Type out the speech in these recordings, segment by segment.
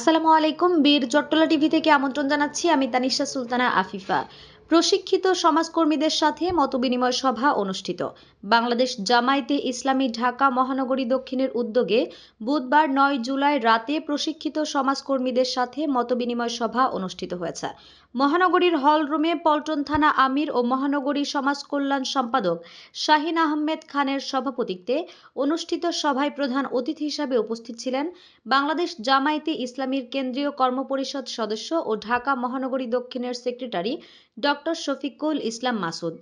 আসসালামু আলাইকুম বীর জট্টলা টিভি থেকে আমন্ত্রণ জানাচ্ছি আমি তানিশা সুলতানা আফিফা। প্রশিক্ষিত সমাজকর্মীদের সাথে মতবিনিময় সভা অনুষ্ঠিত। বাংলাদেশ জামায়াতে ইসলামী ঢাকা মহানগরী দক্ষিণের উদ্যোগে বুধবার নয় জুলাই রাতে প্রশিক্ষিত সমাজকর্মীদের সাথে মতবিনিময় সভা অনুষ্ঠিত হয়েছে। মহানগরীর হল রুমে পল্টন থানা আমির ও মহানগরী সমাজ কল্যাণ সম্পাদক শাহিন আহমেদ খানের সভাপতিত্বে অনুষ্ঠিত সভায় প্রধান অতিথি হিসাবে উপস্থিত ছিলেন বাংলাদেশ জামায়াতে ইসলামীর কেন্দ্রীয় কর্মপরিষদ সদস্য ও ঢাকা মহানগরী দক্ষিণের সেক্রেটারি ডক্টর শফিকুল ইসলাম মাসুদ।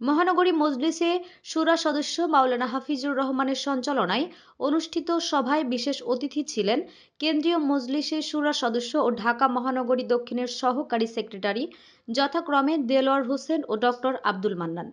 মহানগরী মজলিসে সুরা সদস্য মাওলানা হাফিজুর রহমানের সঞ্চালনায় অনুষ্ঠিত সভায় বিশেষ অতিথি ছিলেন কেন্দ্রীয় মজলিসে সুরা সদস্য ও ঢাকা মহানগরী দক্ষিণের সহকারী সেক্রেটারি যথাক্রমে দেলোয়ার হোসেন ও ডক্টর আব্দুল মান্নান।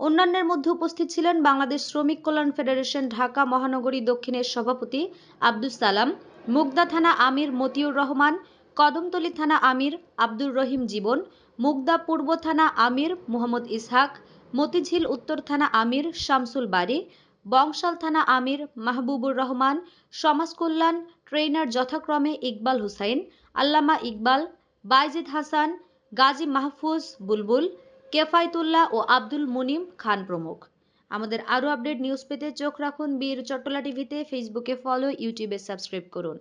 অন্যান্যের মধ্যে উপস্থিত ছিলেন বাংলাদেশ শ্রমিক কল্যাণ ফেডারেশন ঢাকা মহানগরী দক্ষিণের সভাপতি আব্দুল সালাম, মুগদা থানা আমির মতিউর রহমান কদমতলী থানা আমির আব্দুর রহিম জীবন, মুগদা পূর্ব থানা আমির মোহাম্মদ ইসহাক, মতিঝিল উত্তর থানা আমির শামসুল বাড়ি বংশাল থানা আমির মাহবুবুর রহমান, সমাজ কল্যাণ ট্রেনার যথাক্রমে ইকবাল হুসাইন, আল্লামা ইকবাল, বাইজিদ হাসান, গাজী মাহফুজ বুলবুল, কেফায়তুল্লাহ ও আব্দুল মুনিম খান প্রমুখ। আমাদের আরও আপডেট নিউজ পেতে চোখ রাখুন বীর চট্টলা টিভিতে, ফেসবুকে ফলো, ইউটিউবে সাবস্ক্রাইব করুন।